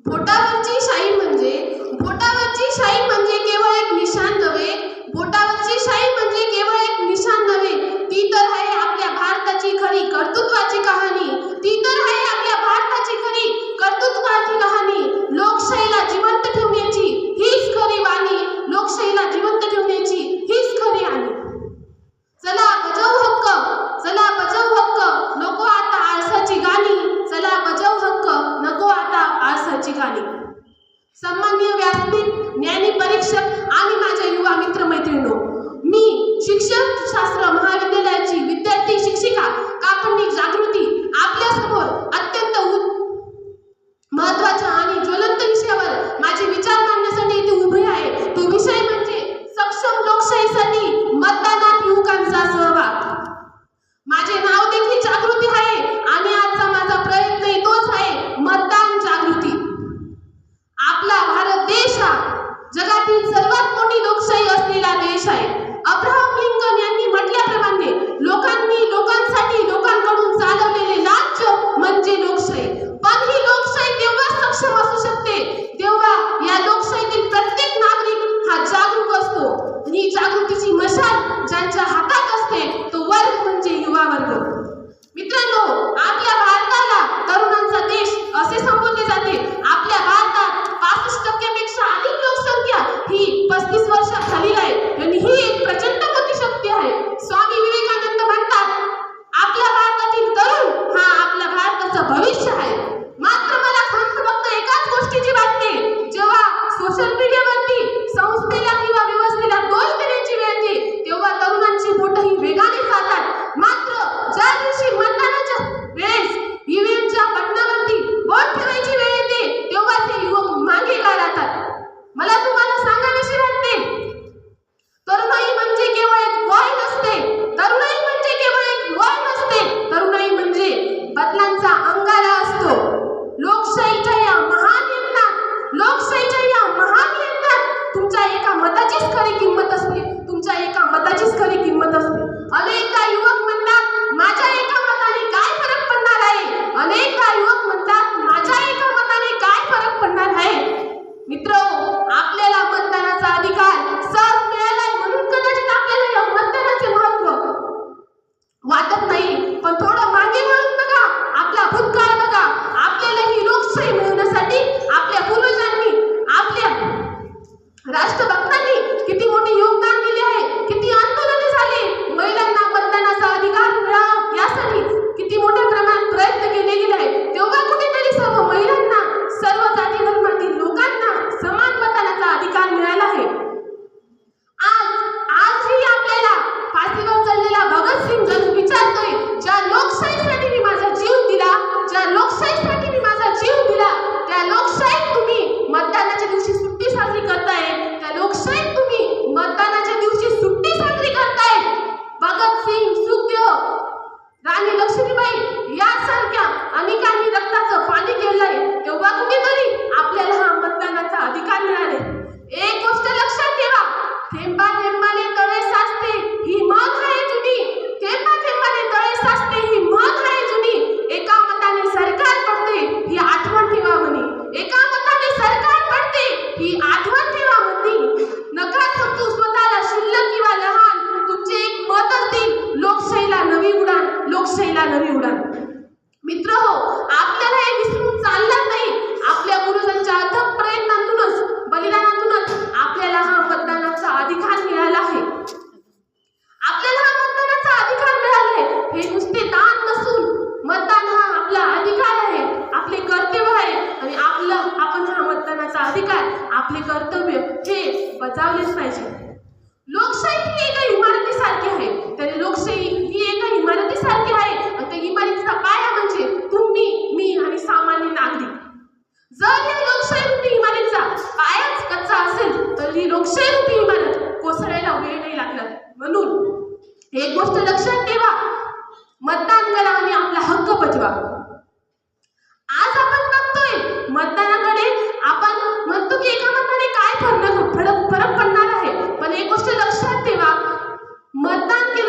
बोटावरची शाई म्हणजे बोटावरची शाई म्हणजे केवळ एक निशाण नव्हे. बोटावरची शाई म्हणजे केवळ एक निशाण नव्हे. ती तर आहे आपल्या भारताची खरी कर्तृत्व समाजशास्त्र महाविद्यालयाची विद्यार्थी शिक्षिका काकुंडी जागृती आपल्यासमोर अत्यंत महत्त्वाच्या आणि ज्वलंत विषयावर माझे विचार मांडण्यासाठी इथे उभे आहे. तो विषय म्हणजे सक्षम लोकशाहीसाठी मतदानात युवकांचा सहभाग. माझे नाव देखील जागृती आहे आणि आजचा माझा प्रयत्न तोच आहे मतदान जागृती. आपला भारत देश हा जगातील सर्वात मोठी लोकशाही असलेला देश आहे. अब्राहम लिंकन यांनी लोकांनी लोकांसाठी लोकांकडून चालवलेले राज्य म्हणजे लोकशाही. भविष्य आहे. मात्र मला फक्त फक्त एकाच गोष्टीची वाटते जेव्हा सोशल मीडियावरती संस्थेला किंवा व्यवस्थेला दोष देण्याची वेळ येते तेव्हा तरुणांची बोट ही वेगाने it's a करण्याचा अधिकार आपले कर्तव्य हे बजावलेच पाहिजे. लोकशाही ही एका इमारतीसारखी आहे. तर लोकशाही ही एका इमारतीसारखी आहे. आणि त्या इमारतीचा पाया म्हणजे तुम्ही मी आणि सामान्य नागरिक. जर या लोकशाही इमारतीचा पायाच कच्चा असेल तर ही लोकशाही इमारत कोसळायला वेळ नाही लागणार. म्हणून एक गोष्ट लक्षात ठेवा. मतदान करा आणि आपला हक्क बजवा. आज आपण बघतोय मतदान मतदान के